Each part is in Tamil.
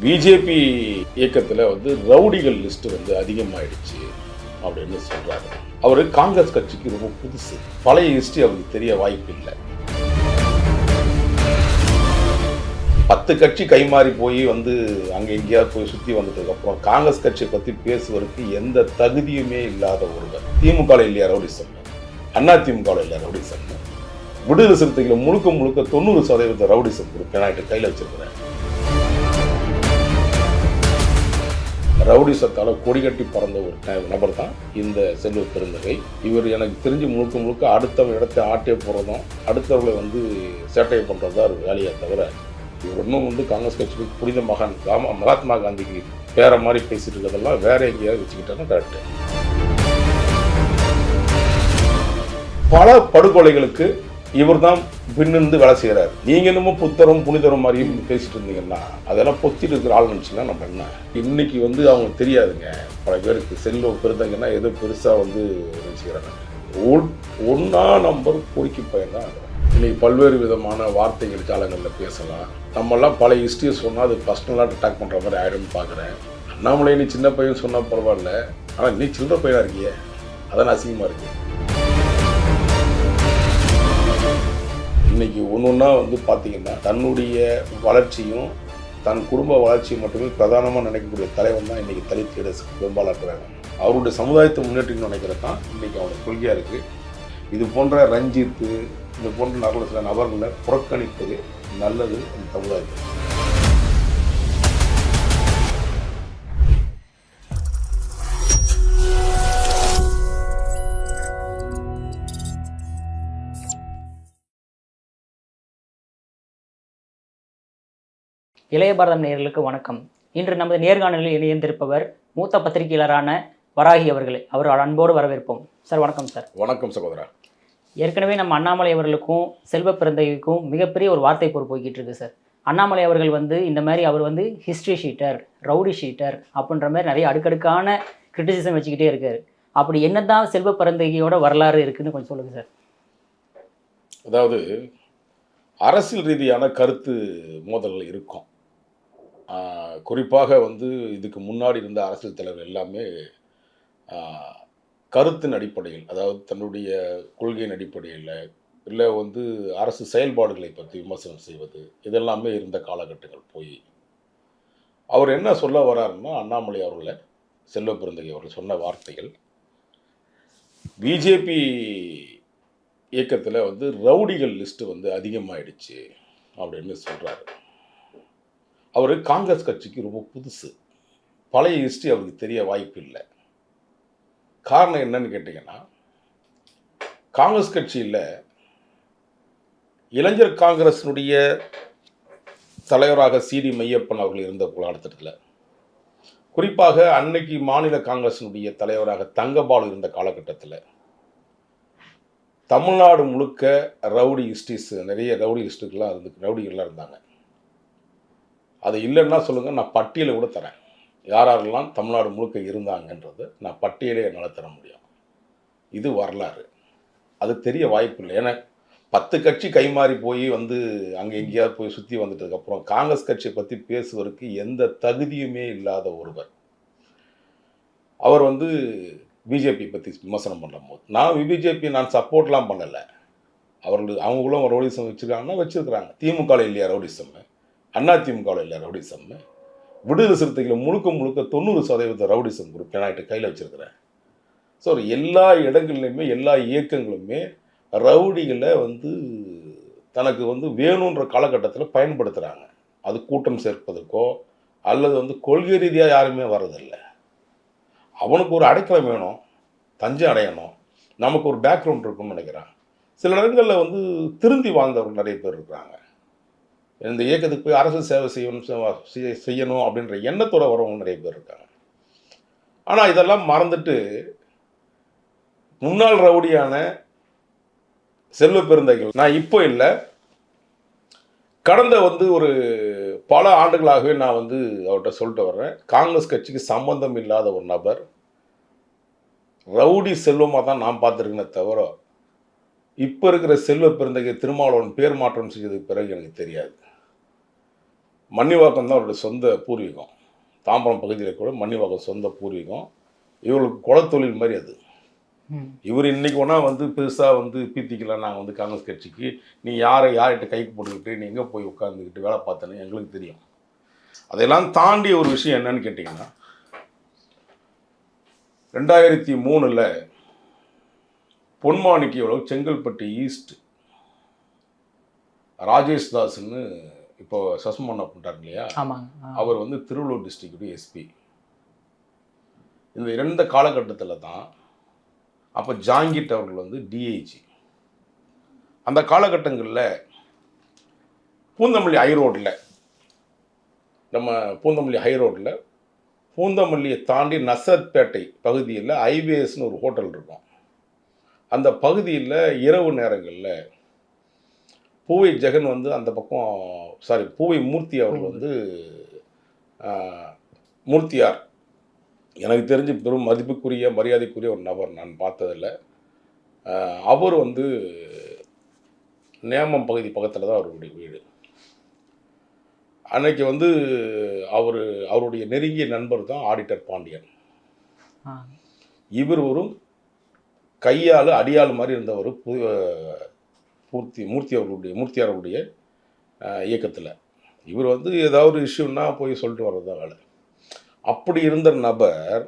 பிஜேபி இயக்கத்தில் வந்து ரவுடிகள் லிஸ்ட் வந்து அதிகமாயிடுச்சு அப்படின்னு சொல்றாரு. அவர் காங்கிரஸ் கட்சிக்கு ரொம்ப புதுசு. பழைய ஹிஸ்ட்ரி அவருக்கு தெரிய வாய்ப்பு இல்லை. பத்து கட்சி கைமாறி போய் வந்து அங்கே எங்கேயாவது போய் சுற்றி வந்ததுக்கப்புறம் காங்கிரஸ் கட்சியை பற்றி பேசுவதற்கு எந்த தகுதியுமே இல்லாத ஒருவர். திமுக இல்லையா ரவுடிசம் அண்ணா திமுக இல்லையா ரவுடிசம் விடுதலை சிறுத்தைகளை முழுக்க முழுக்க தொண்ணூறு சதவீத ரவுடிசம் இருக்கு நான் கையில் வச்சிருக்கிறேன் ரவுடிசத்தால் கொடி கட்டி பறந்த ஒரு நபர் தான் இந்த செல்வ பெருந்தகை. இவர் எனக்கு தெரிஞ்சு முழுக்க முழுக்க அடுத்தவங்க இடத்த ஆட்டே போகிறதும் அடுத்தவர்களை வந்து சேட்டை பண்ணுறது தான் ஒரு வேலையை தவிர இவர் இன்னும் வந்து காங்கிரஸ் கட்சிக்கு புனித மகான் காம மகாத்மா காந்திக்கு வேற மாதிரி பேசிட்டு இருக்கிறதெல்லாம் வேற எங்கேயாவது வச்சுக்கிட்டோன்னா கரெக்டு பல படுகொலைகளுக்கு இவர் தான் பின்னிருந்து வேலை செய்கிறார் நீங்கள் என்னமோ புத்தரும் புனிதரும் மாதிரியும் பேசிட்டு இருந்தீங்கன்னா அதெல்லாம் பொத்திட்டு இருக்கிற ஆள் நினச்சிங்கன்னா நம்ம என்ன? இன்னைக்கு வந்து அவங்க தெரியாதுங்க. பல பேருக்கு செல்வம் பெருந்தங்கன்னா ஏதோ பெருசாக வந்து நினச்சிக்கிறாங்க ஒன்றா நம்பர் பொறுக்கி பையன் தான் இன்னைக்கு பல்வேறு விதமான வார்த்தைகள் காலங்களில் பேசலாம். நம்மெல்லாம் பல ஹிஸ்ட்ரியை சொன்னால் அது பர்சனலாக அட்டாக் பண்ணுற மாதிரி ஆயிடும்னு பார்க்குறேன் அண்ணாமலை நீ சின்ன பையன் சொன்னால் பரவாயில்ல. ஆனால் நீ சில்லற பையனாக இருக்கியே? அதான் அசிங்கமாக இருக்குது இன்னைக்கு ஒன்று ஒன்றா வந்து பார்த்தீங்கன்னா தன்னுடைய வளர்ச்சியும் தன் குடும்ப வளர்ச்சியும் மட்டுமே பிரதானமாக நினைக்கக்கூடிய தலைவன் தான் இன்றைக்கி தலித் லீடர்ஸ் பெரும்பாலாக இருக்கிறாங்க அவருடைய சமுதாயத்தை முன்னேற்றின்னு நினைக்கிறது தான் இன்றைக்கி அவருடைய கொள்கையாக இருக்குது இது போன்ற ரஞ்சித்து இது போன்ற நல்ல சில நபர்களை புறக்கணிப்பது நல்லது இந்த சமுதாயத்துக்கு. இளைய பாரதம் நேயர்களுக்கு வணக்கம். இன்று நமது நேர்காணலில் இணைந்திருப்பவர் மூத்த பத்திரிகையாளரான வராகி அவர்கள் அவர் அன்போடு வரவேற்போம். சார் வணக்கம் சார். வணக்கம் சகோதரா. ஏற்கனவே நம்ம அண்ணாமலை அவர்களுக்கும் செல்வ பிறந்தகைக்கும் மிகப்பெரிய ஒரு வார்த்தை போர் போய்கிட்டு இருக்கு சார். அண்ணாமலை அவர்கள் வந்து இந்த மாதிரி அவர் வந்து ஹிஸ்ட்ரி ஷீட்டர் ரவுடி ஷீட்டர் அப்படின்ற மாதிரி நிறைய அடுக்கடுக்கான கிரிட்டிசிசம் வச்சுக்கிட்டே இருக்காரு. அப்படி என்னதான் செல்வ பிறந்தகையோட வரலாறு இருக்குன்னு கொஞ்சம் சொல்லுங்க சார். அதாவது அரசியல் ரீதியான கருத்து மோதல்கள் இருக்கும். குறிப்பாக வந்து இதுக்கு முன்னாடி இருந்த அரசியல் தலைவர் எல்லாமே கருத்தின் அடிப்படையில் அதாவது தன்னுடைய கொள்கையின் அடிப்படையில் இல்லை வந்து அரசு செயல்பாடுகளை பற்றி விமர்சனம் செய்வது இதெல்லாமே இருந்த காலகட்டங்கள் போய் அவர் என்ன சொல்ல வர்றாருன்னா அண்ணாமலை அவர்களை செல்வ பிறந்தகை அவர்கள் சொன்ன வார்த்தைகள் பிஜேபி இயக்கத்தில் வந்து ரவுடிகள் லிஸ்ட்டு வந்து அதிகமாகிடுச்சு அப்படின்னு சொல்கிறாரு அவர் காங்கிரஸ் கட்சிக்கு ரொம்ப புதுசு. பழைய ஹிஸ்ட்ரி அவருக்கு தெரிய வாய்ப்பு இல்லை. காரணம் என்னன்னு கேட்டிங்கன்னா காங்கிரஸ் கட்சியில் இளைஞர் காங்கிரஸினுடைய தலைவராக சிடி மையப்பன் அவர்கள் இருந்த காலகட்டத்தில் குறிப்பாக அன்னைக்கு மாநில காங்கிரஸினுடைய தலைவராக தங்கபாலு இருந்த காலகட்டத்தில் தமிழ்நாடு முழுக்க ரவுடி ஹிஸ்ட்ரிஸ் நிறைய ரவுடி ஹிஸ்ட்ரிக்கெலாம் இருந்து ரவுடிகள்லாம் இருந்தாங்க. அது இல்லைன்னா சொல்லுங்கள் நான் பட்டியலை கூட தரேன். யார் யாரெல்லாம் தமிழ்நாடு முழுக்க இருந்தாங்கன்றது நான் பட்டியலே என்னால் தர முடியும். இது வரலாறு. அது தெரிய வாய்ப்பு இல்லை. ஏன்னா பத்து கட்சி கைமாறி போய் வந்து அங்கே எங்கேயாவது போய் சுற்றி வந்துட்டதுக்கப்புறம் காங்கிரஸ் கட்சியை பற்றி பேசுவதற்கு எந்த தகுதியுமே இல்லாத ஒருவர். அவர் வந்து பிஜேபி பற்றி விமர்சனம் பண்ணும்போது நான் பிஜேபி நான் சப்போர்ட்லாம் பண்ணலை. அவர்கள் அவங்களும் ரவுடிசம் வச்சுருக்காங்கன்னா வச்சுருக்குறாங்க. திமுக இல்லையா ரவுடிசம்? அதிமுகவில் திமுக இல்லையா ரவுடிசம். விடுதலை சிறுத்தைகளை முழுக்க முழுக்க தொண்ணூறு சதவீத ரவுடிசம் குரூப் நான் கையில் வச்சுருக்கிறேன். ஸோ எல்லா இடங்கள்லையுமே எல்லா இயக்கங்களுமே ரவுடிகளை வந்து தனக்கு வந்து வேணுன்ற காலகட்டத்தில் பயன்படுத்துகிறாங்க அது கூட்டம் சேர்ப்பதற்கோ அல்லது வந்து கொள்கை ரீதியாக யாருமே வர்றதில்லை. அவனுக்கு ஒரு அடைக்கலம் வேணும் தஞ்சம் அடையணும். நமக்கு ஒரு பேக்ரவுண்ட் இருக்கும்னு நினைக்கிறான். சில இடங்களில் வந்து திருந்தி வாழ்ந்தவர்கள் நிறைய பேர் இருக்கிறாங்க. இந்த இயக்கத்துக்கு போய் அரசு சேவை செய்யணும் செ- செய்யணும் அப்படின்ற எண்ணத்தோடு வரவங்க நிறைய பேர் இருக்காங்க. ஆனால் இதெல்லாம் மறந்துட்டு முன்னாள் ரவுடியான செல்வ பெருந்தைகள் நான் இப்போ இல்லை. கடந்த வந்து ஒரு பல ஆண்டுகளாகவே நான் வந்து அவர்கிட்ட சொல்லிட்டு வர்றேன். காங்கிரஸ் கட்சிக்கு சம்பந்தம் இல்லாத ஒரு நபர். ரவுடி செல்வமாக தான் நான் பார்த்துருக்கேனே தவிர இப்போ இருக்கிற செல்வ பெருந்தகை திருமாவளவன் பேர் மாற்றம் செஞ்சதுக்கு பிறகு எனக்கு தெரியாது. மன்னிவாக்கம் தான் அவருடைய சொந்த பூர்வீகம். தாம்பரம் பகுதியில் கூட மன்னிவாக்கம் சொந்த பூர்வீகம். இவர்களுக்கு குலத்தொழில் மாதிரி அது. இவர் இன்னைக்கு ஒன்றா வந்து பெருசாக வந்து பீத்திக்கலாம் நாங்கள் வந்து காங்கிரஸ் கட்சிக்கு. நீ யாரை யார்கிட்ட கைக்கு போட்டுக்கிட்டு நீ எங்கே போய் உட்காந்துக்கிட்டு வேலை பார்த்தேன்னு எங்களுக்கு தெரியும். அதையெல்லாம் தாண்டி ஒரு விஷயம் என்னன்னு கேட்டிங்கன்னா ரெண்டாயிரத்தி மூணில் பொன்மாணிக்கு எவ்வளோ செங்கல்பட்டு ஈஸ்ட் ராஜேஷ் தாஸ்ன்னு இப்போ சஸ்மன் பண்ணிட்டார் இல்லையா. அவர் வந்து திருவள்ளூர் டிஸ்ட்ரிக்ட் எஸ்பி இந்த இரண்டு காலகட்டத்தில் தான் அப்போ ஜாங்கிட் அவர்கள் வந்து டிஐஜி அந்த காலகட்டங்களில் பூந்தமல்லி ஹை ரோட்டில் நம்ம பூந்தமல்லி ஹை ரோட்டில் பூந்தமல்லியை தாண்டி நசர்பேட்டை பகுதியில் ஐபிஎஸ்னு ஒரு ஹோட்டல் இருக்கும். அந்த பகுதியில் இரவு நேரங்களில் பூவை ஜெகன் வந்து அந்த பக்கம் சாரி பூவை மூர்த்தி அவர்கள் வந்து மூர்த்தியார். எனக்கு தெரிஞ்சு பெரும் மதிப்புக்குரிய மரியாதைக்குரிய ஒரு நபர். நான் பார்த்ததில்ல. அவர் வந்து நேமம் பகுதி பக்கத்தில் தான் அவருடைய வீடு. அன்னைக்கு வந்து அவர் அவருடைய நெருங்கிய நண்பர் தான் ஆடிட்டர் பாண்டியன். இவர் ஒரு கையால் அடியாள் மாதிரி இருந்த ஒரு பு பூர்த்தி மூர்த்தி அவர்களுடைய மூர்த்தியார் அவருடைய இயக்கத்தில். இவர் வந்து ஏதாவது ஒரு இஷ்யூன்னா போய் சொல்லிட்டு வர்றது தான் வேலை. அப்படி இருந்த நபர்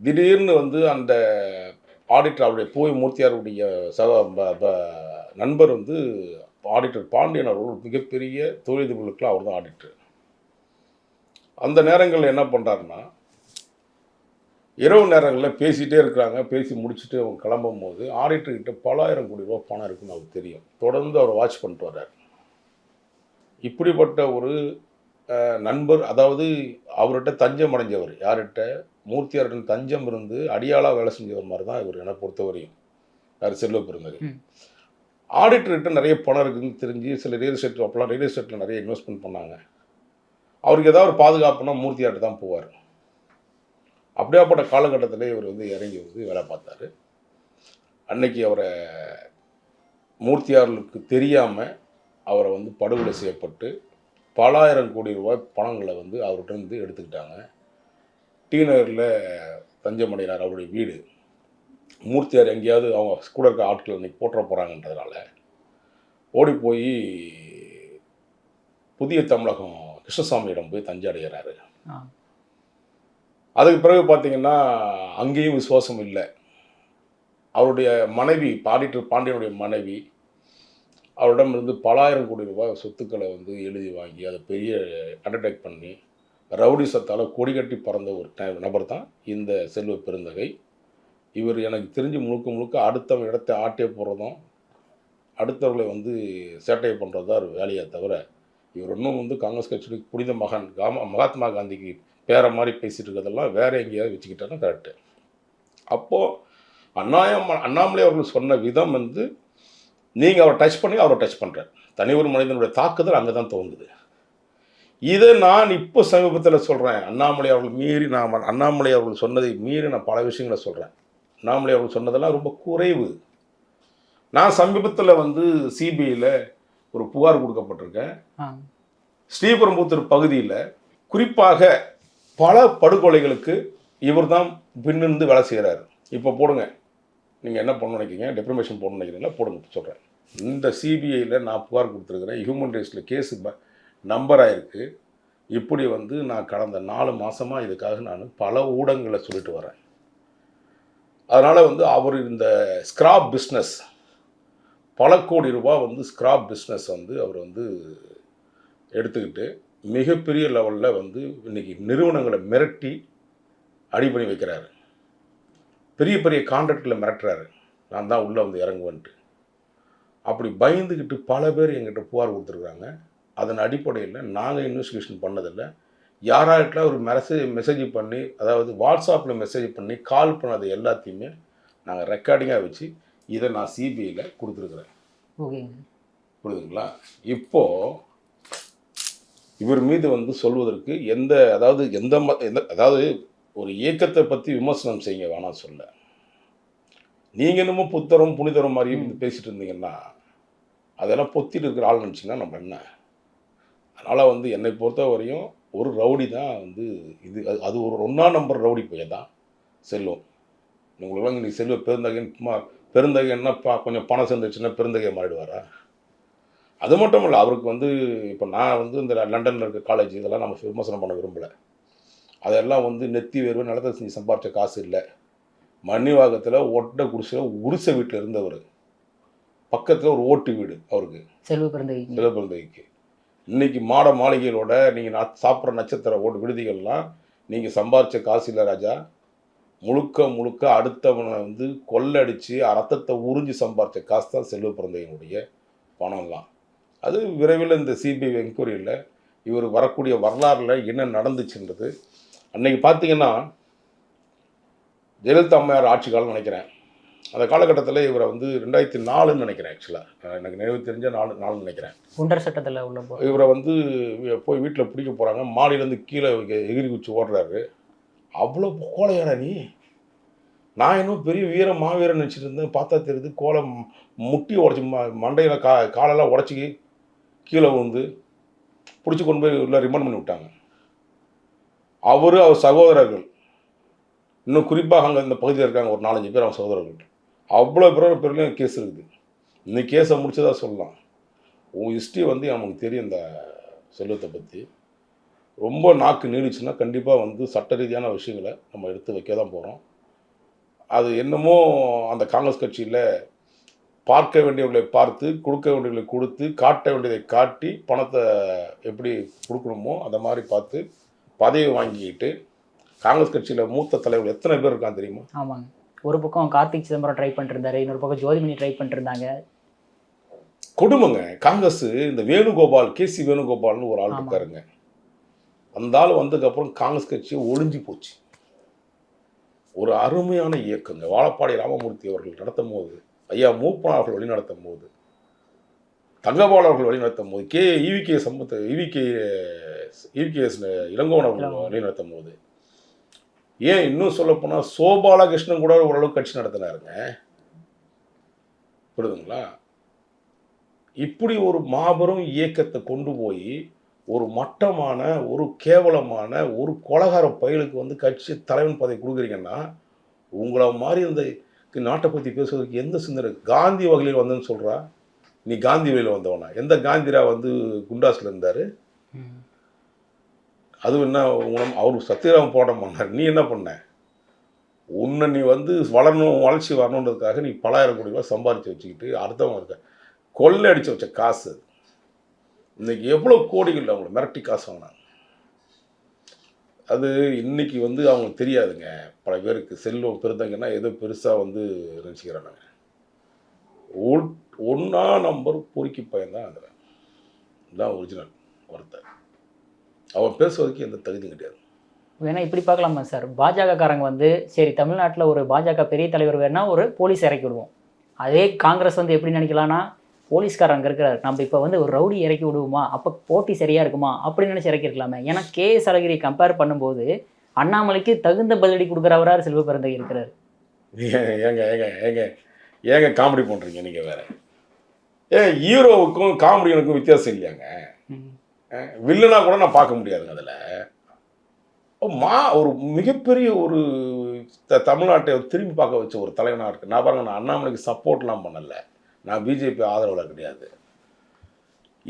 திடீர்னு வந்து அந்த ஆடிட்டர் அவருடைய போய் மூர்த்தியாருடைய சக நண்பர் வந்து ஆடிட்டர் பாண்டியன் அவர்கள் மிகப்பெரிய தொழிலதிபர்களுக்கெல்லாம் அவர் தான் ஆடிட்டர் அந்த நேரங்களில் என்ன பண்ணுறாருன்னா இரவு நேரங்களில் பேசிகிட்டே இருக்கிறாங்க. பேசி முடிச்சுட்டு அவங்க கிளம்பும் போது ஆடிட்டர்கிட்ட பலாயிரம் கோடி ரூபா பணம் இருக்குன்னு அவருக்கு தெரியும். தொடர்ந்து அவர் வாட்ச் பண்ணிட்டு வர்றார். இப்படிப்பட்ட ஒரு நண்பர் அதாவது அவர்கிட்ட தஞ்சம் அடைஞ்சவர். யார்கிட்ட? மூர்த்தியார்கிட்ட தஞ்சம் இருந்து அடியாளாக வேலை செஞ்சவர் மாதிரி தான் இவர் என்னை பொறுத்தவரையும். யார் செல்வ பெருந்தகை. ஆடிட்டர்கிட்ட நிறைய பணம் இருக்குன்னு தெரிஞ்சு சில ரியல் எஸ்டேட் அப்போலாம் ரியல் எஸ்டேட்டில் நிறைய இன்வெஸ்ட்மெண்ட் பண்ணாங்க. அவருக்கு ஏதாவது ஒரு பாதுகாப்புனா மூர்த்தியார்ட்ட தான் போவார். அப்படியாப்பட்ட காலகட்டத்தில் இவர் வந்து இறங்கி வந்து வேலை பார்த்தாரு. அன்னைக்கு அவரை மூர்த்தியார்களுக்கு தெரியாமல் அவரை வந்து படுகொலை செய்யப்பட்டு பலாயிரம் கோடி ரூபாய் பணங்களை வந்து அவர்கிட்ட இருந்து எடுத்துக்கிட்டாங்க. டி நகரில் தஞ்சமடையினார் அவருடைய வீடு. மூர்த்தியார் எங்கேயாவது அவங்க கூட இருக்க ஆட்கள் அன்றைக்கி போட்டுற போகிறாங்கன்றதுனால ஓடி போய் புதிய தமிழகம் கிருஷ்ணசாமியிடம் போய் தஞ்சை அடைகிறாரு. அதுக்கு பிறகு பார்த்தீங்கன்னா அங்கேயும் விசுவாசம் இல்லை. அவருடைய மனைவி பாடிட்டு பாண்டியனுடைய மனைவி அவரிடம் இருந்து பலாயிரம் கோடி ரூபாய் சொத்துக்களை வந்து எழுதி வாங்கி அதை பெரிய அண்டர்டேக் பண்ணி ரவுடி சத்தால் கொடி கட்டி பறந்த ஒரு நபர் தான் இந்த செல்வ பெருந்தகை. இவர் எனக்கு தெரிஞ்சு முழுக்க முழுக்க அடுத்தவங்க இடத்தை ஆட்டே போடுறதும் அடுத்தவர்களை வந்து சேட்டை பண்ணுறது தான் ஒரு வேலையை தவிர இவர் இன்னும் வந்து காங்கிரஸ் கட்சியுடைய புனித மகன் காம மகாத்மா காந்திக்கு பேர மாதிரி பேசிட்டு இருக்கிறதெல்லாம் வேற எங்கேயாவது வச்சுக்கிட்டா கரெக்டு அப்போது அண்ணாயம் அண்ணாமலை அவர்கள் சொன்ன விதம் வந்து நீங்கள் அவரை டச் பண்ணி அவரை டச் பண்ணுறார் தனி ஒரு மனிதனுடைய தாக்குதல் அங்கே தான் துவங்குது. இதை நான் இப்போ சமீபத்தில் சொல்கிறேன் அண்ணாமலை அவர்கள் மீறி நான் அண்ணாமலை அவர்கள் சொன்னதை மீறி நான் பல விஷயங்களை சொல்கிறேன் அண்ணாமலை அவர்கள் சொன்னதெல்லாம் ரொம்ப குறைவு. நான் சமீபத்தில் வந்து சிபிஐயில் ஒரு புகார் கொடுக்கப்பட்டிருக்கேன். ஸ்ரீபெரும்புத்தூர் பகுதியில் குறிப்பாக பல படுகொலைகளுக்கு இவர் தான் பின்னிருந்து வேலை செய்கிறாரு இப்போ போடுங்க. நீங்கள் என்ன பண்ண நினைக்கிறீங்க? டிப்ரமேஷன் போடணும்னு நினைக்கிறீங்களா? போடுங்க சொல்கிறேன் இந்த சிபிஐயில் நான் புகார் கொடுத்துருக்குறேன். ஹியூமன் ரைட்ஸில் கேஸு நம்பர் ஆயிருக்கு. இப்படி வந்து நான் கடந்த நாலு மாதமாக இதுக்காக நான் பல ஊடகங்களை சொல்லிட்டு வரேன். அதனால் வந்து அவர் இந்த ஸ்கிராப் பிஸ்னஸ் பல கோடி ரூபா வந்து ஸ்கிராப் பிஸ்னஸ் வந்து அவர் வந்து எடுத்துக்கிட்டு மிகப்பெரிய லெவலில் வந்து இன்னைக்கு நிறுவனங்களை மிரட்டி அடி பண்ணி வைக்கிறாரு. பெரிய பெரிய கான்ட்ராக்டில் மிரட்டுறாரு. நான் தான் உள்ளே வந்து இறங்குவேன்ட்டு. அப்படி பயந்துக்கிட்டு பல பேர் எங்கிட்ட புகார் கொடுத்துருக்குறாங்க. அதன் அடிப்படையில் நாங்கள் இன்வெஸ்டிகேஷன் பண்ணதில்லை. யாரார்கிட்ட ஒரு மெசேஜ் மெசேஜ் பண்ணி அதாவது வாட்ஸ்அப்பில் மெசேஜ் பண்ணி கால் பண்ணது எல்லாத்தையுமே நாங்கள் ரெக்கார்டிங்காக வச்சு இதை நான் சிபிஐயில் கொடுத்துருக்குறேன். புரியுதுங்களா? இப்போ இவர் மீது வந்து சொல்வதற்கு எந்த அதாவது எந்த ம- எந்த அதாவது ஒரு இயக்கத்தை பற்றி விமர்சனம் செய்யுங்க வேணாம் சொல்ல. நீங்கள் என்னமோ புத்தரும் புனிதரும் மாதிரியும் பேசிட்டு இருந்தீங்கன்னா அதெல்லாம் பொத்திட்டு இருக்கிற ஆள் நினச்சிங்கன்னா நம்ம என்ன? அதனால் வந்து என்னை பொறுத்த வரையும் ஒரு ரவுடி தான் வந்து இது அது அது ஒரு ஒன்றா நம்பர் ரவுடி பையன் தான் செல்வம். உங்களுக்குலாம் நீ செல்வ பெருந்தகைன்னு பெருந்தகைன்னா பா கொஞ்சம் பணம் சேர்ந்துச்சுன்னா பெருந்தகை மாறிடுவாரா? அது மட்டும் இல்லை அவருக்கு வந்து இப்போ நான் வந்து இந்த லண்டனில் இருக்க காலேஜ் இதெல்லாம் நம்ம விமர்சனம் பண்ண விரும்பலை. அதெல்லாம் வந்து நெத்தி வேர்வை நிலத்தை செஞ்சு சம்பாரிச்ச காசு இல்லை. மன்னிவாகத்தில் ஒட்டை குடிசையில் உரிச வீட்டில் இருந்தவர். பக்கத்தில் ஒரு ஓட்டு வீடு அவருக்கு. செல்வ பிறந்தகை சிவபிரந்தைக்கு இன்னைக்கு மாட மாளிகைகளோட நீங்கள் நான் சாப்பிட்ற நட்சத்திர ஓட்டு விடுதிகள்லாம் நீங்கள் சம்பாரிச்ச காசு இல்லை ராஜா. முழுக்க முழுக்க அடுத்தவனை வந்து கொள்ளடிச்சு ரத்தத்தை உறிஞ்சி சம்பாரிச்ச காசு தான் செல்வ பிறந்தையினுடைய பணம்லாம். அது விரைவில் இந்த சிபிஐ என்கொயரியில் இவர் வரக்கூடிய வரலாறுல என்ன நடந்துச்சுன்றது. அன்னைக்கு பார்த்தீங்கன்னா ஜெயலலிதா அம்மையார் ஆட்சி காலம் நினைக்கிறேன். அந்த காலகட்டத்தில் இவரை வந்து ரெண்டாயிரத்தி நாலுன்னு நினைக்கிறேன் ஆக்சுவலாக எனக்கு நினைவு தெரிஞ்ச நாலு நாலுன்னு நினைக்கிறேன். குண்டர் சட்டத்தில் உள்ள இவரை வந்து போய் வீட்டில் பிடிக்க போகிறாங்க மாடியிலேருந்து கீழே எகிரி குச்சி ஓடுறாரு. அவ்வளோ கோலையாடா நீ. நான் இன்னும் பெரிய வீர மாவீரன் நினச்சிட்டு இருந்தேன். பார்த்தா தெரியுது கோலை ம- முட்டி உடச்சி மண்டையில் கா காலெல்லாம் உடச்சி கீழே விழுந்து பிடிச்சி கொண்டு போய் உள்ள ரிமாண்ட் பண்ணி விட்டாங்க. அவர் அவர் சகோதரர்கள் இன்னும் குறிப்பாக அங்கே இந்த பகுதியில் இருக்காங்க ஒரு நாலஞ்சு பேர் அவங்க சகோதரர்கள் அவ்வளோ பேர் பேர்லையும் கேஸ் இருக்குது. இன்னைக்கு கேஸை முடிச்சதாக சொல்லலாம். உன் ஹிஸ்ட்ரி வந்து நமக்கு தெரியும் இந்த செல்வத்தை பற்றி ரொம்ப நாக்கு நீடிச்சுன்னா கண்டிப்பாக வந்து சட்ட ரீதியான விஷயங்களை நம்ம எடுத்து வைக்க தான் போகிறோம் அது என்னமோ அந்த காங்கிரஸ் கட்சியில் பார்க்க வேண்டியவர்களை பார்த்து கொடுக்க வேண்டியவர்களை கொடுத்து காட்ட வேண்டியதை காட்டி பணத்தை எப்படி கொடுக்கணுமோ அந்த மாதிரி பார்த்து பதவி வாங்கிக்கிட்டு காங்கிரஸ் கட்சியில் மூத்த தலைவர்கள் எத்தனை பேர் இருக்கான் தெரியுமா? ஆமாங்க. ஒரு பக்கம் கார்த்திக் சிதம்பரம் ட்ரை பண்ணிட்டு இருந்தாரு இன்னொரு பக்கம் ஜோதிமணி ட்ரை பண்ணிட்டு இருந்தாங்க கொடுமைங்க. காங்கிரஸ் இந்த வேணுகோபால் கேசி வேணுகோபால்னு ஒரு ஆள். இருக்காருங்க. அந்த ஆள் வந்ததுக்கப்புறம் காங்கிரஸ் கட்சி ஒளிஞ்சு போச்சு. ஒரு அருமையான இயக்கங்க. வாழப்பாடி ராமமூர்த்தி அவர்கள் நடத்தும் போது ஐயா மூப்பன் அவர்கள் வழி நடத்தும் போது தங்கபால் அவர்கள் வழி நடத்தும் போது K EVK Sampath EVK EVKS Elangovan அவர்கள் இளங்கோவன். வழி நடத்தும் போது ஏன் இன்னும் சொல்லப்போனால் சோபாலகிருஷ்ணன் கூட ஓரளவுக்கு கட்சி நடத்தினாருங்க. புரியுதுங்களா? இப்படி ஒரு மாபெரும் இயக்கத்தை கொண்டு போய் ஒரு மட்டமான ஒரு கேவலமான ஒரு கொலகார பயலுக்கு வந்து கட்சி தலைவன் பதவி கொடுக்குறீங்கன்னா உங்களை மாதிரி இந்த நாட்டை பற்றி பேசுவதற்கு எந்த சிந்தனை? காந்தி வகையில் வந்தேன்னு சொல்கிறா நீ காந்தி வழியில் வந்தவனா? எந்த காந்திரா வந்து குண்டாஸில் இருந்தார்? அதுவும் என்ன உனம் அவர் சத்யராம போராட்டம் பண்ணார். நீ என்ன பண்ண? உன்னை நீ வந்து வளரணும் வளர்ச்சி வரணுன்றதுக்காக நீ பலாயிரம் கோடி ரூபாய் சம்பாரித்து வச்சுக்கிட்டு அடுத்தவங்க இருக்க. கொள்ளை அடிச்சு வச்ச காசு. அது. இன்னைக்கு எவ்வளோ கோடிகள் அவங்கள மிரட்டி காசு வாங்கினாங்க. அது இன்னைக்கு வந்து அவங்களுக்கு தெரியாதுங்க. பல பேருக்கு செல்வம் பெருந்தங்கன்னா ஏதோ பெருசாக வந்து நினச்சிக்கிறாங்க ஒன்றா நம்பர் பொறுக்கி பையன் தான் அதில் இதுதான் ஒரிஜினல் ஒருத்தர் அவன் பேசுவதற்கு எந்த தகுதியும் கிடையாது. வேணா இப்படி பார்க்கலாமா சார்? பாஜக காரங்க வந்து சரி தமிழ்நாட்டில் ஒரு பாஜக பெரிய தலைவர் வேணா ஒரு போலீஸ் இறக்கி விடுவோம். அதே காங்கிரஸ் வந்து எப்படி நினைக்கலாம்னா போலீஸ்காரர் அங்கே இருக்கிறார். நம்ம இப்போ வந்து ஒரு ரவுடி இறக்கி விடுவோமா? அப்போ போட்டி சரியாக இருக்குமா? அப்படி நினச்சி இறக்கிருக்கலாமே. ஏன்னா கே எஸ் அழகிரி கம்பேர் பண்ணும்போது அண்ணாமலைக்கு தகுந்த பதிலடி கொடுக்குறவரார் செல்வ பிறந்தகை இருக்கிறார். ஏங்க ஏங்க ஏங்க ஏங்க காமெடி பண்ணுறீங்க நீங்கள் வேற? ஏ ஹீரோவுக்கும் காமெடியனுக்கும் வித்தியாசம் இல்லையாங்க? வில்லனா கூட நான் பார்க்க முடியாதுங்க அதில். மா ஒரு மிகப்பெரிய ஒரு தமிழ்நாட்டை திரும்பி பார்க்க வச்ச ஒரு தலைவனாக இருக்கு. நான் பாருங்க நான் அண்ணாமலைக்கு சப்போர்ட்லாம் பண்ணல. நான் பிஜேபி ஆதரவில் கிடையாது.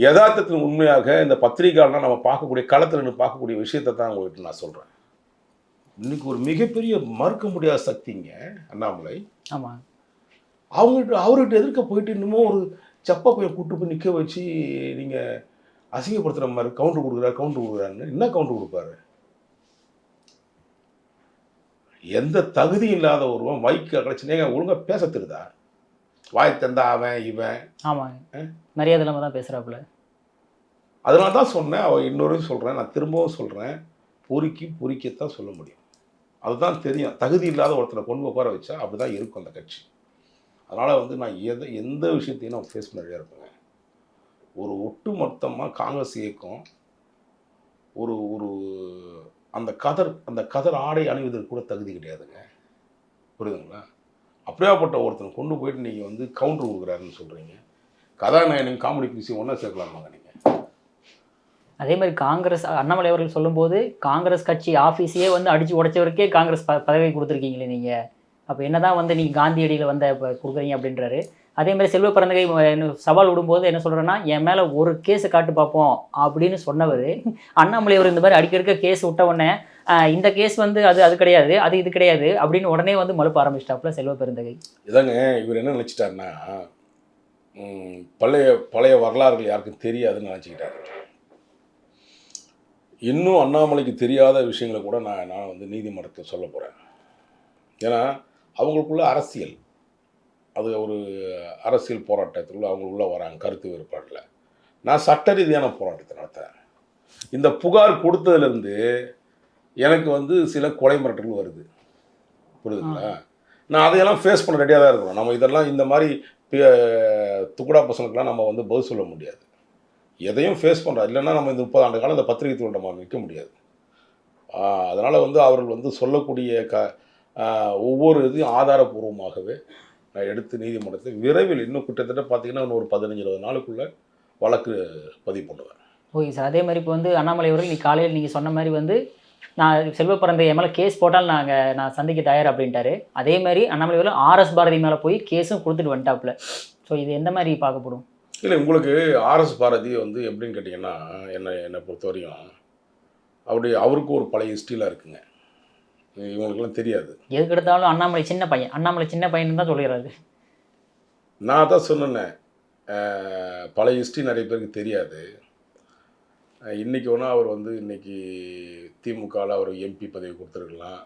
யதார்த்தத்தின் உண்மையாக இந்த பத்திரிகைலாம் நம்ம பார்க்கக்கூடிய களத்தில் நின்று பார்க்கக்கூடிய விஷயத்தை தான் உங்கள்கிட்ட நான் சொல்கிறேன் இன்னைக்கு ஒரு மிகப்பெரிய மறுக்க முடியாத சக்திங்க அண்ணாமலை. ஆமாம் அவங்ககிட்ட அவர்கிட்ட எதிர்க்க போயிட்டு இன்னமும் ஒரு செப்ப பையன் கூட்டு போய் நிற்க வச்சு நீங்கள் அசிங்கப்படுத்துகிற மாதிரி கவுண்டர் கொடுக்குறாரு கவுண்டர் கொடுக்குறாருன்னு என்ன கவுண்டர் கொடுப்பாரு? எந்த தகுதி இல்லாத ஒருவன் மைக்கு அடைச்சுனேங்க ஒழுங்கா பேச தெரியுதா? வாய் தந்தா அவன் இவன். ஆமாங்க மரியாதை இல்லாமல் தான் பேசுகிறாப்புல அதனால தான் சொன்னேன். அவன் இன்னொரு சொல்கிறேன் நான் திரும்பவும் சொல்கிறேன் பொறுக்கி பொறிக்கத்தான் சொல்ல முடியும். அதுதான் தெரியும். தகுதி இல்லாத ஒருத்தனை கொண்டு உட்கார வச்சா அப்படி தான் இருக்கும் அந்த கட்சி. அதனால் வந்து நான் எதை எந்த விஷயத்தையும் நான் ஃபேஸ் பண்ணிட்டே இருப்பேங்க. ஒரு ஒட்டுமொத்தமாக காங்கிரஸ் இயக்கம் ஒரு ஒரு அந்த கதர் அந்த கதர் ஆடை அணிவதற்கு கூட தகுதி கிடையாதுங்க. புரியுதுங்களா? அப்படியாப்பட்ட ஒருத்தனை கொண்டு போயிட்டு நீங்கள் வந்து கவுண்டர் கொடுக்குறாருன்னு சொல்கிறீங்க கதாநாயகன் காமெடி பிசி ஒன்றா சேர்க்கலாமாங்க நீங்கள் அதே மாதிரி காங்கிரஸ் அண்ணாமலை அவர்கள் சொல்லும்போது காங்கிரஸ் கட்சி ஆஃபீஸையே வந்து அடித்து உடைச்சவருக்கே காங்கிரஸ் ப பதவி கொடுத்துருக்கீங்களே நீங்கள் அப்போ என்னதான் வந்து நீங்கள் காந்தியடியில் வந்து இப்போ கொடுக்குறீங்க அப்படின்றாரு. அதே மாதிரி செல்வ பிறந்தகை என்ன சவால் விடும்போது என்ன சொல்கிறேன்னா என் மேலே ஒரு கேஸை காட்டு பார்ப்போம் அப்படின்னு சொன்னவர். அண்ணாமலை அவர் இந்த மாதிரி அடிக்கடிக்க கேஸ் விட்ட உடனே இந்த கேஸ் வந்து அது அது கிடையாது அது இது கிடையாது அப்படின்னு உடனே வந்து மழுப்ப ஆரம்பிச்சிட்டாப்புல செல்வ பெருந்தகை இதாங்க இவர் என்ன நினச்சிட்டாருன்னா பழைய பழைய வரலாறுகள் யாருக்கும் தெரியாதுன்னு நினச்சிக்கிட்டாரு. இன்னும் அண்ணாமலைக்கு தெரியாத விஷயங்களை கூட நான் நான் வந்து நீதிமன்றத்தில் சொல்ல போகிறேன் ஏன்னா அவங்களுக்குள்ள அரசியல். அது ஒரு அரசியல் போராட்டத்துக்குள்ள அவங்களுக்குள்ள வராங்க கருத்து வேறுபாட்டில் நான் சட்ட ரீதியான போராட்டத்தை நடத்துகிறேன் இந்த புகார் கொடுத்ததுலேருந்து எனக்கு வந்து சில கொலை மிரட்டல்கள் வருது. புரியுதுங்களா? நான் அதையெல்லாம் ஃபேஸ் பண்ண ரெடியாக தான் இருக்கிறோம். நம்ம இதெல்லாம் இந்த மாதிரி துக்குடா பசங்களுக்குலாம் நம்ம வந்து பதில் சொல்ல முடியாது. எதையும் ஃபேஸ் பண்ணுறோம் இல்லைன்னா நம்ம இந்த முப்பது ஆண்டு காலம் இந்த பத்திரிகை தொழில் நம்ம நிற்க முடியாது. அதனால் வந்து அவர்கள் வந்து சொல்லக்கூடிய க ஒவ்வொரு இதையும் ஆதாரபூர்வமாகவே நான் எடுத்து நீதிமன்றத்தில் விரைவில் இன்னும் கிட்டத்தட்ட பார்த்தீங்கன்னா இன்னும் ஒரு பதினஞ்சு இருபது நாளுக்குள்ளே வழக்கு பதிவு பண்ணுவேன். Okay sir. அதே மாதிரி இப்போ வந்து அண்ணாமலை அவர்கள் நீ காலையில் நீங்கள் சொன்ன மாதிரி வந்து நான் செல்வ பிறந்த என் மேலே கேஸ் போட்டால் நாங்கள் நான் சந்திக்க தயார் அப்படின்ட்டாரு. அதே மாதிரி அண்ணாமலை அவர்கள் ஆர்எஸ் பாரதி மேலே போய் கேஸும் கொடுத்துட்டு வந்துட்டாப்புல. ஸோ இது எந்த மாதிரி பார்க்கப்படும்? இல்லை உங்களுக்கு ஆர்எஸ் பாரதி வந்து எப்படின்னு கேட்டிங்கன்னா என்னை என்னை பொறுத்த வரையும் அப்படி அவருக்கு ஒரு பழைய ஹிஸ்ட்ரிலாம் இருக்குங்க. இவங்களுக்கெல்லாம் தெரியாது. எதுக்கு எடுத்தாலும் அண்ணாமலை சின்ன பையன் அண்ணாமலை சின்ன பையன் தான் சொல்லிடுறாரு. நான் தான் சொன்னேன் பழைய ஹிஸ்ட்ரி நிறைய பேருக்கு தெரியாது. அஹ், இன்னைக்கு ஒன்றா அவர் வந்து இன்னைக்கு திமுகவில் அவர் எம்பி பதவி கொடுத்துருக்கலாம்.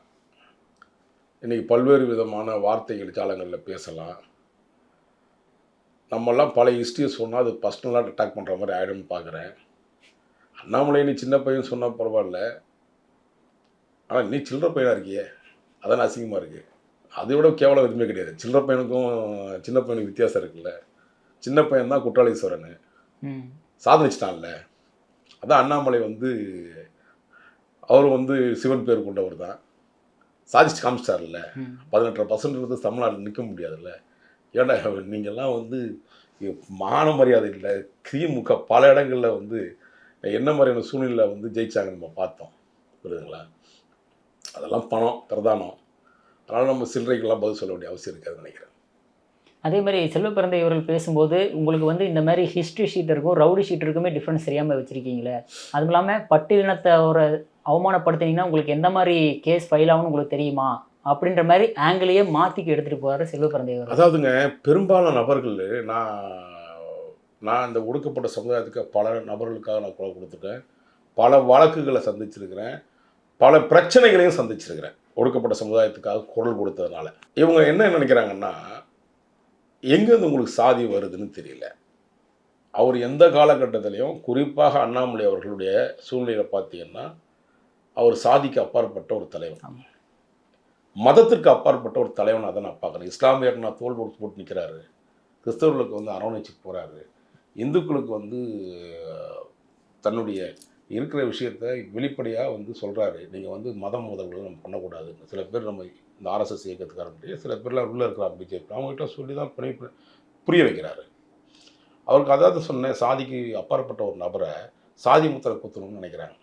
இன்னைக்கு பல்வேறு விதமான வார்த்தைகள் காலங்களில் பேசலாம். நம்மெல்லாம் பழைய ஹிஸ்ட்ரியை சொன்னால் அது பர்சனலாக அட்டாக் பண்ணுற மாதிரி ஆகிடும்னு பார்க்குறேன் அண்ணாமலை நீ சின்ன பையன் சொன்னால் பரவாயில்ல. ஆனால் நீ சில்லற பையனாக இருக்கியே? அதான் அசிங்கமாக இருக்குது அதை விட கேவலம் எதுவுமே கிடையாது. சில்லற பையனுக்கும் சின்ன பையனுக்கு வித்தியாசம் இருக்குல்ல. சின்ன பையன் தான் குற்றாலீஸ்வரன். சாதனிச்சிட்டான்ல. அதான் அண்ணாமலை வந்து அவர் வந்து சிவன் பேர் கொண்டவர் தான். சாதிச்சு காமிச்சிட்டார்ல பதினெட்டரை பர்சன்ட் வந்து தமிழ்நாட்டில் நிற்க முடியாதுல்ல. ஏன்டா நீங்கள்லாம் வந்து மான மரியாதை இல்லை. திமுக பல இடங்களில் வந்து என்ன மாதிரியான சூழ்நிலை வந்து ஜெயிச்சாங்க நம்ம பார்த்தோம். புரியுதுங்களா? அதெல்லாம் பணம் பிரதானம். அதனால் நம்ம சில்லறைக்கெல்லாம் பதில் சொல்ல வேண்டிய அவசியம் இருக்காதுன்னு நினைக்கிறேன். அதே மாதிரி செல்வ பிறந்தை அவர்கள் பேசும்போது உங்களுக்கு வந்து இந்த மாதிரி ஹிஸ்ட்ரி ஷீட் இருக்கும் ரவுடி ஷீட் இருக்குமே டிஃப்ரென்ஸ் தெரியாமல் வச்சுருக்கீங்களே. அதுவும் இல்லாமல் பட்டியலினத்தை ஒரு அவமானப்படுத்தினீங்கன்னா உங்களுக்கு எந்த மாதிரி கேஸ் ஃபைல் ஆகும்னு உங்களுக்கு தெரியுமா? அப்படின்ற மாதிரி ஆங்கிளையே மாற்றிக்கு எடுத்துகிட்டு போகிறாரு செல்வ பிறந்தை அவர்கள் அதாவதுங்க பெரும்பாலான நபர்கள் நான் நான் இந்த ஒடுக்கப்பட்ட சமுதாயத்துக்கு பல நபர்களுக்காக நான் குரல் கொடுத்துருக்கேன். பல வழக்குகளை சந்திச்சிருக்கிறேன். பல பிரச்சனைகளையும் சந்திச்சிருக்கிறேன். ஒடுக்கப்பட்ட சமுதாயத்துக்காக குரல் கொடுத்ததுனால. இவங்க என்ன நினைக்கிறாங்கன்னா எங்கேருந்து உங்களுக்கு சாதி வருதுன்னு தெரியல. அவர் எந்த காலகட்டத்திலையும் குறிப்பாக அண்ணாமலை அவர்களுடைய சூழ்நிலையை பார்த்தீங்கன்னா அவர் சாதிக்கு அப்பாற்பட்ட ஒரு தலைவன். மதத்திற்கு அப்பாற்பட்ட ஒரு தலைவனாக தான் நான் பார்க்குறேன் இஸ்லாமியர் நான் தோல் போட்டு போட்டு நிற்கிறாரு கிறிஸ்தவர்களுக்கு வந்து அரவணைச்சு போகிறாரு இந்துக்களுக்கு வந்து தன்னுடைய இருக்கிற விஷயத்த வெளிப்படையாக வந்து சொல்கிறாரு நீங்கள் வந்து மதம் முதல்கள் நம்ம பண்ணக்கூடாது. சில பேர் நம்ம இந்த ஆர்எஸ்எஸ் இயக்கத்துக்காரங்க சில பேர்லாம் உள்ளே இருக்கிறாங்க பிஜேபி அவங்ககிட்ட சொல்லி தான் பண்ணி புரிய வைக்கிறாரு. அவருக்கு அதாவது சொன்னேன் சாதிக்கு அப்பாற்பட்ட ஒரு நபரை சாதி முத்திரை குத்தணும்னு நினைக்கிறாங்க.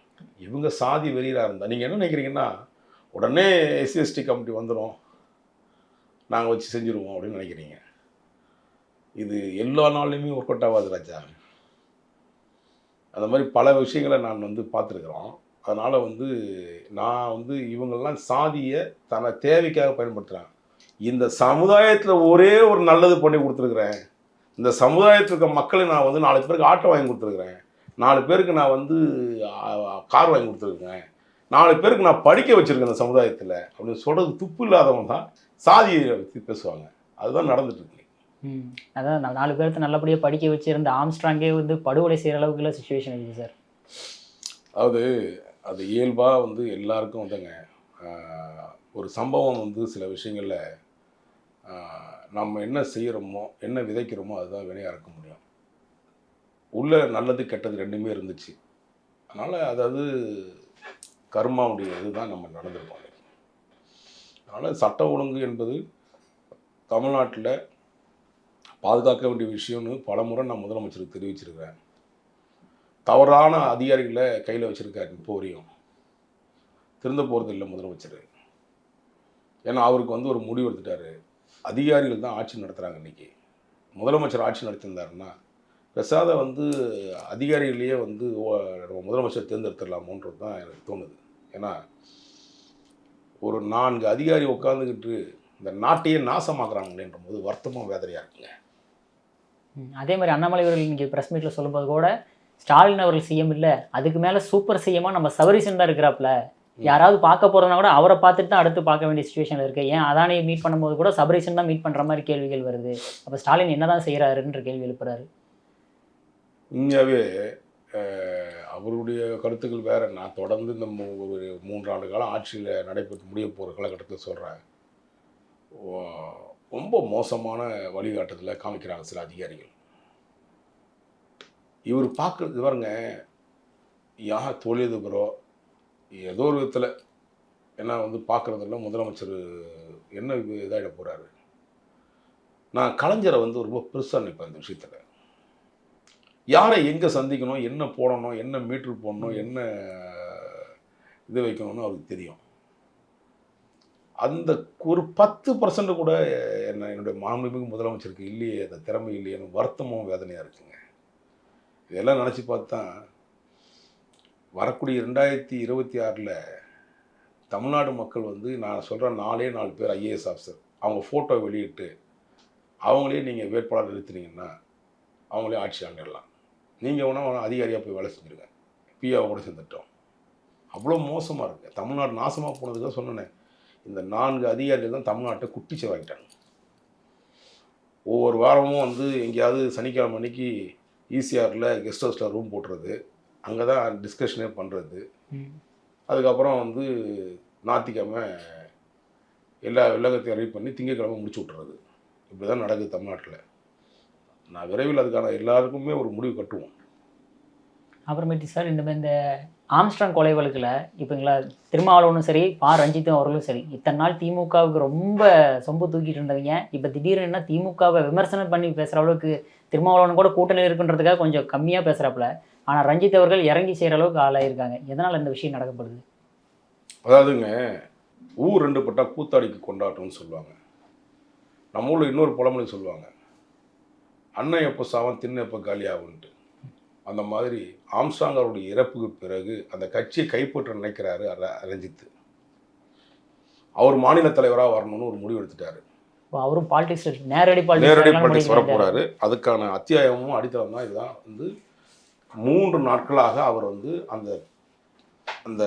இவங்க சாதி வெறியராக இருந்தால் நீங்கள் என்ன நினைக்கிறீங்கன்னா உடனே எஸ்சிஎஸ்டி கமிட்டி வந்துடும் நாங்கள் வச்சு செஞ்சுருவோம் அப்படின்னு நினைக்கிறீங்க. இது எல்லா நாள்லையுமே ஒர்க் அவுட் ஆகாது ராஜா. அந்த மாதிரி பல விஷயங்களை நான் வந்து பார்த்துருக்குறோம். அதனால் வந்து நான் வந்து இவங்கெல்லாம் சாதியை தன தேவைக்காக பயன்படுத்துகிறேன் இந்த சமுதாயத்தில் ஒரே ஒரு நல்லது பண்ணி கொடுத்துருக்குறேன். இந்த சமுதாயத்தில் இருக்க மக்களை நான் வந்து நாலு பேருக்கு ஆட்டோ வாங்கி கொடுத்துருக்குறேன். நாலு பேருக்கு நான் வந்து கார் வாங்கி கொடுத்துருக்கேன் நாலு பேருக்கு நான் படிக்க வச்சுருக்கேன் இந்த சமுதாயத்தில். அப்படின்னு சொல்கிறது துப்பு இல்லாதவங்க தான் சாதியை பற்றி பேசுவாங்க. அதுதான் நடந்துட்டுருக்கு அதான் நான் நாலு பேர்த்த நல்லபடியாக படிக்க வச்சிருந்த ஆம்ஸ்ட்ராங்கே வந்து படுகொலை செய்கிற அளவுக்குலாம் சுச்சுவேஷன் இருக்குது சார். அதாவது அது இயல்பாக வந்து எல்லாருக்கும் வந்துங்க. ஒரு சம்பவம் வந்து சில விஷயங்களில் நம்ம என்ன செய்கிறோமோ என்ன விதைக்கிறோமோ அதுதான் வினையாக இருக்க முடியும். உள்ள நல்லது கெட்டது ரெண்டுமே இருந்துச்சு. அதனால் அதாவது கர்மாவுடைய இதுதான் நம்ம நடந்திருக்கோம் அதனால் சட்ட ஒழுங்கு என்பது தமிழ்நாட்டில் பாதுகாக்க வேண்டிய விஷயம்னு பலமுறை நான் முதலமைச்சருக்கு தெரிவிச்சிருக்கிறேன். தவறான அதிகாரிகளை கையில் வச்சுருக்காரு இப்போ வரையும். திருந்த போகிறது இல்லை முதலமைச்சர். ஏன்னா அவருக்கு வந்து ஒரு முடிவு எடுத்துட்டாரு. அதிகாரிகள் தான் ஆட்சி நடத்துகிறாங்க இன்னைக்கு. முதலமைச்சர் ஆட்சி நடத்தியிருந்தாருன்னா பெசாத வந்து அதிகாரிகளையே வந்து முதலமைச்சர் தேர்ந்தெடுத்துடலாமோன்றது தான் எனக்கு தோணுது. ஏன்னா ஒரு நான்கு அதிகாரி உட்காந்துக்கிட்டு இந்த நாட்டையே நாசமாக்குறாங்களேன்ற போது வருத்தமும் வேதனையாக இருக்குங்க. அதே மாதிரி அண்ணாமலை அவர்கள் இன்னைக்கு ப்ரெஸ் மீட்டில் சொல்லும்போது கூட ஸ்டாலின் அவர்கள் சிஎம் இல்லை அதுக்கு மேலே சூப்பர் சிஎம்மாக நம்ம சபரிசன் தான் இருக்கிறாப்புல. யாராவது பார்க்க போகிறதுனா கூட அவரை பார்த்துட்டு தான் அடுத்து பார்க்க வேண்டிய சுச்சுவேஷனில் இருக்குது ஏன் அதானி மீட் பண்ணும்போது கூட சபரிசன் தான் மீட் பண்ணுற மாதிரி கேள்விகள் வருது. அப்போ ஸ்டாலின் என்ன தான் செய்கிறாருன்ற கேள்வி எழுப்புறாரு. உண்மையாகவே அவருடைய கருத்துக்கள் வேற. நான் தொடர்ந்து இந்த ஒரு மூன்றாண்டு காலம் ஆட்சியில் நடைபெற்று முடிய போகிற காலகட்டத்தில் சொல்கிறேன் ரொம்ப மோசமான வழிகாட்டுதலை காமிக்கிறாங்க சில அதிகாரிகள். இவர் பார்க்குறது பாருங்க யார் தொழிலதிபரோ ஏதோ ஒரு விதத்தில் ஏன்னா வந்து பார்க்குறதில்ல முதலமைச்சர் என்ன இதாகிட போகிறாரு நான் கலைஞரை வந்து ரொம்ப பெருசாக நினைப்பேன் இந்த விஷயத்தில். யாரை எங்கே சந்திக்கணும் என்ன போடணும் என்ன மீட்ரு போடணும் என்ன இது வைக்கணும்னு அவருக்கு தெரியும். அந்த ஒரு பத்து பர்சன்ட் கூட என்ன என்னுடைய மாண்புமிகு முதலமைச்சருக்கு இல்லையே அந்த திறமை இல்லையேன்னு வருத்தமும் வேதனையாக இருக்குங்க. இதெல்லாம் நினச்சி பார்த்தா வரக்கூடிய ரெண்டாயிரத்தி இருபத்தி ஆறில் தமிழ்நாடு மக்கள் வந்து நான் சொல்கிற நாலே நாலு பேர் ஐஏஎஸ் ஆஃபீஸர் அவங்க ஃபோட்டோ வெளியிட்டு அவங்களே நீங்கள் வேட்பாளர் நிறுத்துனீங்கன்னா அவங்களே ஆட்சி ஆண்டிடலாம். நீங்கள் வேணால் அதிகாரியாக போய் வேலை செஞ்சுருங்க. பிஆ கூட சேர்ந்துட்டோம். அவ்வளோ மோசமாக இருக்குது தமிழ்நாடு நாசமாக போனதுக்காக சொன்னேனே. இந்த நான்கு அதிகாரிகள் தான் தமிழ்நாட்டை குட்டிச்சவாக்கிட்டாங்க ஒவ்வொரு வாரமும் வந்து எங்கேயாவது சனிக்கிழமை அன்னைக்கு ஈசிஆரில் கெஸ்ட் ஹவுஸில் ரூம் போட்டுறது அங்கே தான் டிஸ்கஷனே பண்ணுறது அதுக்கப்புறம் வந்து ஞாயிற்றுக்கிழமை எல்லா வில்லகத்தையும் ரெடி பண்ணி திங்கக்கிழமை முடிச்சு விட்டுறது. இப்படி தான் நடக்குது தமிழ்நாட்டில். நான் விரைவில் அதுக்கான எல்லாருக்குமே ஒரு முடிவு கட்டுவோம். அப்புறமேட்டு சார் இந்த இந்த ஆம்ஸ்ட்ராங் கொலை வழக்கில் இப்போங்களா திருமாவளவனும் சரி பா. ரஞ்சித்தும் அவர்களும் சரி இத்தனை நாள் திமுகவுக்கு ரொம்ப சொம்பு தூக்கிட்டு இருந்தவங்க. இப்போ திடீர்னு என்ன திமுகவை விமர்சனம் பண்ணி பேசுகிற அளவுக்கு திருமாவளவன் கூட கூட்டணியில் இருக்குன்றதுக்காக கொஞ்சம் கம்மியாக பேசுகிறாப்புல ஆனால் ரஞ்சித் அவர்கள் இறங்கி செய்கிற அளவுக்கு ஆளாயிருக்காங்க. எதனால் இந்த விஷயம் நடக்கப்படுது அதாவதுங்க ஊர் ரெண்டு பட்டா கூத்தாடிக்கு கொண்டாட்டம்னு சொல்லுவாங்க. நம்ம ஊரில் இன்னொரு பழமொழி சொல்லுவாங்க. அண்ணன் எப்போ சாவன் தின்ன எப்போ காலியாகுன்ட்டு அந்த மாதிரி ஆம்ஸ்டாங் அவருடைய இறப்புக்கு பிறகு அந்த கட்சியை கைப்பற்ற நினைக்கிறாரு ரஞ்சித். அவர் மாநில தலைவராக வரணும்னு ஒரு முடிவு எடுத்துட்டாரு. அவரும் பாலிடிக்ஸ் நேரடி நேரடி பாலிடிக்ஸ் வரப்போறாரு அதுக்கான அத்தியாயமும் அடித்தளம் தான் இதுதான். வந்து மூன்று நாட்களாக அவர் வந்து அந்த அந்த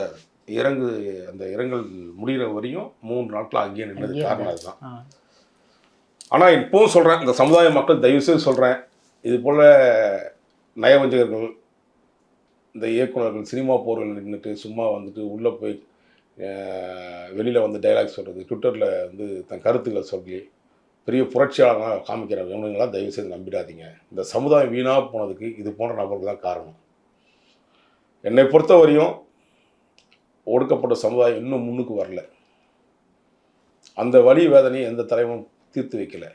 இறங்கு அந்த இரங்கல் முடிகிற வரையும் மூன்று நாட்கள் அங்கேயே நின்றது காரணம் அதுதான். ஆனால் இப்போவும் சொல்கிறேன் இந்த சமுதாய மக்கள் தயவுசெய்து சொல்கிறேன் இது போல் நயவஞ்சகர்கள் இந்த இயக்குனர்கள் சினிமா போர்கள் நின்றுட்டு சும்மா வந்துட்டு உள்ளே போய் வெளியில் வந்து டைலாக் சொல்கிறது ட்விட்டரில் வந்து தன் கருத்துக்களை சொல்லி பெரிய புரட்சியாளர்களாக காமிக்கிற இவனுங்களாம் தயவுசெய்து நம்பிடாதீங்க. இந்த சமுதாயம் வீணாக போனதுக்கு இது போன்ற நபர்கள் தான் காரணம். என்னை பொறுத்தவரையும் ஒடுக்கப்பட்ட சமுதாயம் இன்னும் முன்னுக்கு வரல. அந்த வழி வேதனையை எந்த தலைவனும் தீர்த்து வைக்கலை.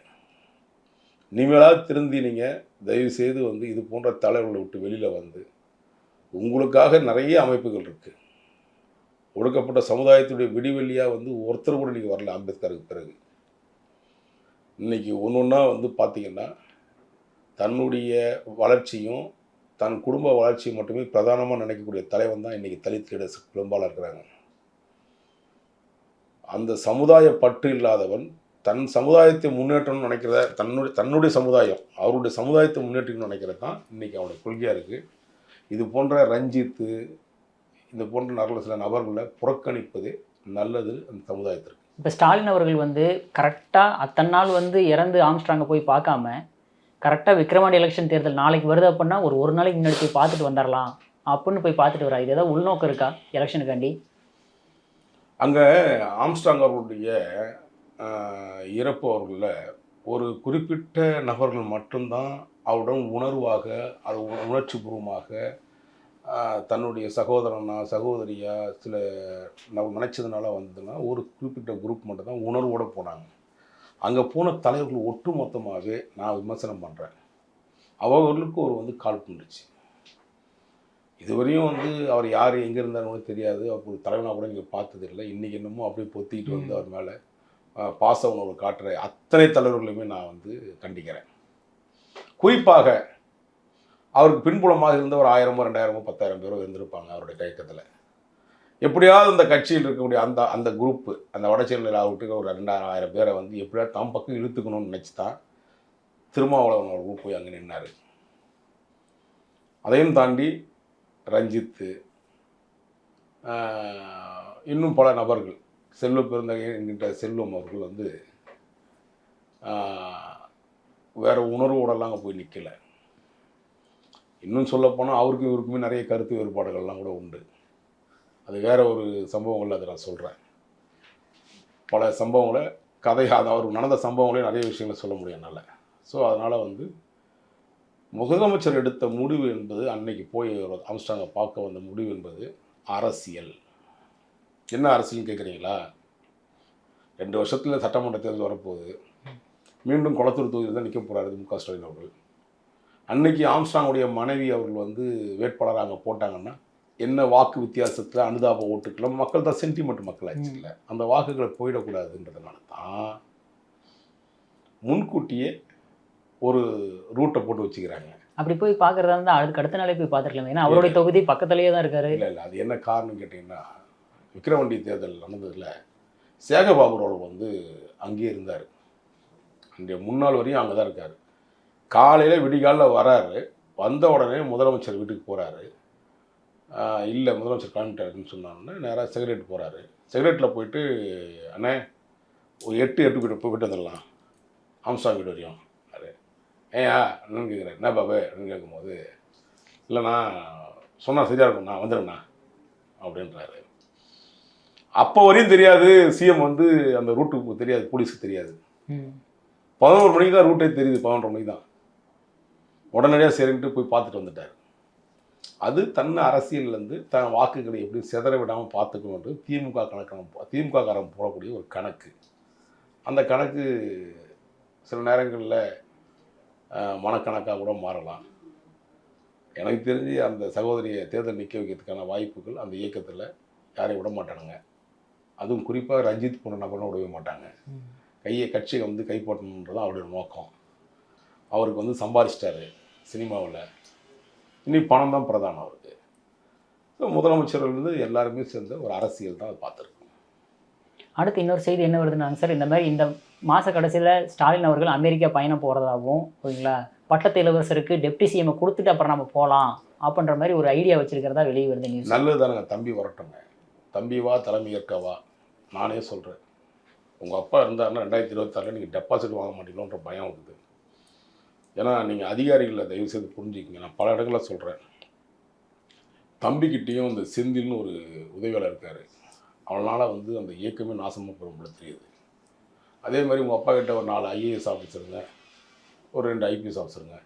நீங்களாக திருந்தி நீங்கள் தயவு செய்து வந்து இது போன்ற தலைவர்களை விட்டு வெளியில் வந்து உங்களுக்காக நிறைய அமைப்புகள் இருக்குது ஒடுக்கப்பட்ட சமுதாயத்துடைய விடிவெளியாக வந்து ஒருத்தர் கூட நீங்கள் வரல அம்பேத்கருக்கு பிறகு. இன்றைக்கி ஒன்று ஒன்றா வந்து பார்த்திங்கன்னா தன்னுடைய வளர்ச்சியும் தன் குடும்ப வளர்ச்சியும் மட்டுமே பிரதானமாக நினைக்கக்கூடிய தலைவன் தான் இன்றைக்கி தலித் லீடர்ஸ் பெரும்பாலாக இருக்கிறாங்க. அந்த சமுதாய பற்று இல்லாதவன் தன் சமுதாயத்தை முன்னேற்றணும்னு நினைக்கிறத தன்னுடைய தன்னுடைய சமுதாயம் அவருடைய சமுதாயத்தை முன்னேற்றணும்னு நினைக்கிறது தான் இன்றைக்கி அவனுடைய கொள்கையாக இருக்குது இது போன்ற ரஞ்சித்து இந்த போன்ற நல்ல சில நபர்களை புறக்கணிப்பது நல்லது அந்த சமுதாயத்திற்கு. இப்போ ஸ்டாலின் அவர்கள் வந்து கரெக்டாக அத்தனை நாள் வந்து இறந்து ஆம்ஸ்ட்ராங்கை போய் பார்க்காம கரெக்டாக விக்ரவாண்டி எலெக்ஷன் தேர்தல் நாளைக்கு வருது அப்படின்னா ஒரு ஒரு நாளைக்கு முன்னாடி போய் பார்த்துட்டு வந்துடலாம் அப்படின்னு போய் பார்த்துட்டு வரா இது ஏதாவது உள்நோக்கம் இருக்கா எலெக்ஷனுக்காண்டி அங்கே ஆம்ஸ்டாங் அவர்களுடைய ஆஹ், இறப்பு அவர்களில் ஒரு குறிப்பிட்ட நபர்கள் மட்டும்தான் அவருடன் உணர்வாக அது உண- உணர்ச்சிபூர்வமாக ஆஹ், தன்னுடைய சகோதரனா சகோதரியா சில நம்ம நினச்சதுனால வந்ததுன்னா ஒரு குறிப்பிட்ட குரூப் மட்டும்தான் உணர்வோடு போனாங்க. அங்கே போன தலைவர்கள் ஒட்டு மொத்தமாகவே நான் விமர்சனம் பண்ணுறேன் அவர்களுக்கு ஒரு வந்து கால் பண்ணுச்சு இதுவரையும் வந்து அவர் யார் எங்கே இருந்தாருன்னு தெரியாது. அவர் தலைவனாக கூட இங்கே பார்த்தது இல்லை இன்றைக்கி என்னமோ அப்படியே பொத்திக்கிட்டு வந்து அவர் மேலே பாச உணர்வு காட்டுற அத்தனை தலைவர்களையுமே நான் வந்து கண்டிக்கிறேன். குறிப்பாக அவருக்கு பின்புலமாக இருந்த ஒரு ஆயிரமோ ரெண்டாயிரமோ பத்தாயிரம் பேரோ இருந்திருப்பாங்க அவருடைய கயக்கத்தில் எப்படியாவது அந்த கட்சியில் இருக்கக்கூடிய அந்த அந்த குரூப்பு அந்த வடச்செயலில் ஆகிட்டு ஒரு ரெண்டாயிரம் ஆயிரம் பேரை வந்து எப்படியாவது தம் பக்கம் இழுத்துக்கணும்னு நினச்சி தான் திருமாவளவன் அவர் குரூப் போய் அங்கே நின்னார். அதையும் தாண்டி ரஞ்சித்து இன்னும் பல நபர்கள் செல்வ பெருந்தகை என்கின்ற செல்வம் அவர்கள் வந்து வேறு உணர்வோடலாம் அங்கே போய் நிற்கலை இன்னும் சொல்லப்போனால் அவருக்கும் இவருக்குமே நிறைய கருத்து வேறுபாடுகள்லாம் கூட உண்டு. அது வேற ஒரு சம்பவங்கள் அதை நான் சொல்கிறேன் பல சம்பவங்களை கதை அது நடந்த சம்பவங்களே நிறைய விஷயங்களை சொல்ல முடியும் என்னால். ஸோ அதனால் வந்து முதலமைச்சர் எடுத்த முடிவு என்பது அன்னைக்கு போய் ஒரு அம்ஸ்டாங்கை பார்க்க வந்த முடிவு என்பது அரசியல். என்ன அரசியல்னு கேட்குறீங்களா? ரெண்டு வருஷத்தில் சட்டமன்ற தேர்தல் வரப்போகுது. மீண்டும் குளத்தூர் தொகுதியில் தான் நிற்க போகிறாரு மு க ஸ்டாலின் அவர்கள். அன்னைக்கு ஆம்ஸ்டாங்குடைய மனைவி அவர்கள் வந்து வேட்பாளராக அங்கே போட்டாங்கன்னா என்ன வாக்கு வித்தியாசத்தில் அனுதாப ஓட்டுக்களை மக்கள் தான் சென்டிமெண்ட் மக்கள் ஆச்சுல்ல அந்த வாக்குகளை போயிடக்கூடாதுன்றதுனால தான் முன்கூட்டியே ஒரு ரூட்டை போட்டு வச்சுக்கிறாங்க. அப்படி போய் பார்க்கறதா இருந்தால் அதுக்கு அடுத்த நாளே போய் பார்த்துருக்கலாம். ஏன்னா அவருடைய தொகுதி பக்கத்துலேயே தான் இருக்காரு. இல்லை இல்லை. அது என்ன காரணம் கேட்டிங்கன்னா விக்கிரவாண்டி தேர்தல் நடந்ததில் சேகபாபு வந்து அங்கேயே இருந்தார். அன்றைய முன்னாள் வரையும் அங்கே தான் இருக்கார். காலையில் விடிகாலில் வராரு. வந்த உடனே முதலமைச்சர் வீட்டுக்கு போகிறாரு இல்லை முதலமைச்சர் கிளம்பிட்டாருன்னு சொன்னாங்கன்னா நேராக செக்ரட்டரி போகிறாரு செக்ரட்டரியில் போயிட்டு அண்ணே ஒரு எட்டு எட்டு போய்ட்டு போயிட்டு வந்துடலாம். ஆம்சாங் வீடு வரையும். அது ஏயா என்னன்னு கேட்குறேன் என்ன பாபு? அப்படின்னு கேட்கும்போது இல்லைண்ணா சொன்னால் சரியாக இருக்கும்ண்ணா வந்துடுண்ணா அப்படின்றாரு. அப்போ வரையும் தெரியாது சிஎம் வந்து அந்த ரூட்டுக்கு தெரியாது போலீஸுக்கு தெரியாது. பதினோரு மணிக்கு தான் ரூட்டே தெரியுது பதினொன்றரை மணிக்கு தான். உடனடியாக சரின்ட்டு போய் பார்த்துட்டு வந்துட்டார். அது தன் அரசியல்லேருந்து தன் வாக்குகளை எப்படி சிதற விடாமல் பார்த்துக்கணுன்றது திமுக கணக்கு திமுக காரன் போடக்கூடிய ஒரு கணக்கு. அந்த கணக்கு சில நேரங்களில் மனக்கணக்காக கூட மாறலாம். எனக்கு தெரிஞ்சு அந்த சகோதரியை தேர்தல் நிற்க வைக்கிறதுக்கான வாய்ப்புகள் அந்த இயக்கத்தில் யாரையும் விட மாட்டானுங்க. அதுவும் குறிப்பாக ரஞ்சித் போன்ற நபரும் விடவே மாட்டாங்க. கையை கட்சியை வந்து கைப்பற்றணுன்றது அவருடைய நோக்கம். அவருக்கு வந்து சம்பாதிச்சிட்டாரு சினிமாவில். இனி பணம் தான் பிரதானம் அவருக்கு. ஸோ முதலமைச்சர்கள் வந்து எல்லாருமே சேர்ந்த ஒரு அரசியல் தான் அதை பார்த்துருக்கோம். அடுத்து இன்னொரு செய்தி என்ன வருதுன்னாங்க சார் இந்த மாதிரி இந்த மாத கடைசியில் ஸ்டாலின் அவர்கள் அமெரிக்கா பயணம் போகிறதாகவும் ஓகேங்களா பட்டத்து இளவரசருக்கு டெப்டி சிஎம் கொடுத்துட்டு அப்புறம் நம்ம போகலாம் அப்படின்ற மாதிரி ஒரு ஐடியா வச்சிருக்கிறதா வெளியே வருது நியூஸ் நல்லது தானேங்க தம்பி வரட்டுங்க. தம்பி வா தலைமை ஏற்கவா நானே சொல்கிறேன் உங்கள் அப்பா இருந்தாருன்னா ரெண்டாயிரத்தி இருபத்தாறில் நீங்கள் டெபாசிட் வாங்க மாட்டீங்களோன்ற பயம் இருக்குது ஏன்னா நீங்கள் அதிகாரிகளை தயவு செய்து புரிஞ்சுக்கிங்க. நான் பல இடங்களில் சொல்கிறேன் தம்பிக்கிட்டேயும் இந்த செந்தில்னு ஒரு உதவியாளர் இருக்கார். அவனால் வந்து அந்த இயக்கமே நாசமாக போகிற தெரியுது. அதே மாதிரி உங்கள் அப்பா கிட்ட ஒரு நாலு ஐஏஎஸ் ஆஃபீஸருங்க ஒரு ரெண்டு ஐபிஎஸ் ஆஃபீஸருங்க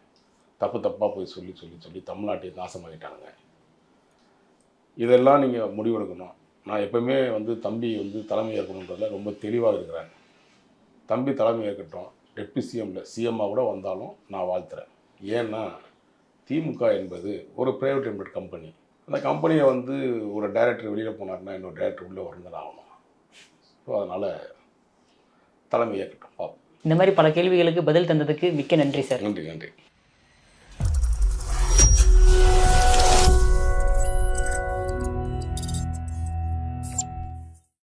தப்பு தப்பாக போய் சொல்லி சொல்லி சொல்லி தமிழ்நாட்டையும் நாசமாகிட்டானுங்க இதெல்லாம் நீங்கள் முடிவெடுக்கணும். நான் எப்பவுமே வந்து தம்பி வந்து தலைமை ஏற்கணுன்றதுல ரொம்ப தெளிவாக இருக்கிறேன். தம்பி தலைமை ஏற்கட்டும். டெப்டி சிஎம்மில் சிஎம்மாக கூட வந்தாலும் நான் வாழ்த்துறேன். ஏன்னா திமுக என்பது ஒரு ப்ரைவேட் லிமிடெட் கம்பெனி அந்த கம்பெனியை வந்து ஒரு டைரக்டர் வெளியில் போனார்னா இன்னொரு டைரக்டர் உள்ளே வரணும் ஆகணும். ஸோ அதனால் தலைமை ஏற்கட்டும். பார்ப்போம் இந்த மாதிரி பல கேள்விகளுக்கு பதில் தந்ததுக்கு மிக்க நன்றி சார். நன்றி நன்றி.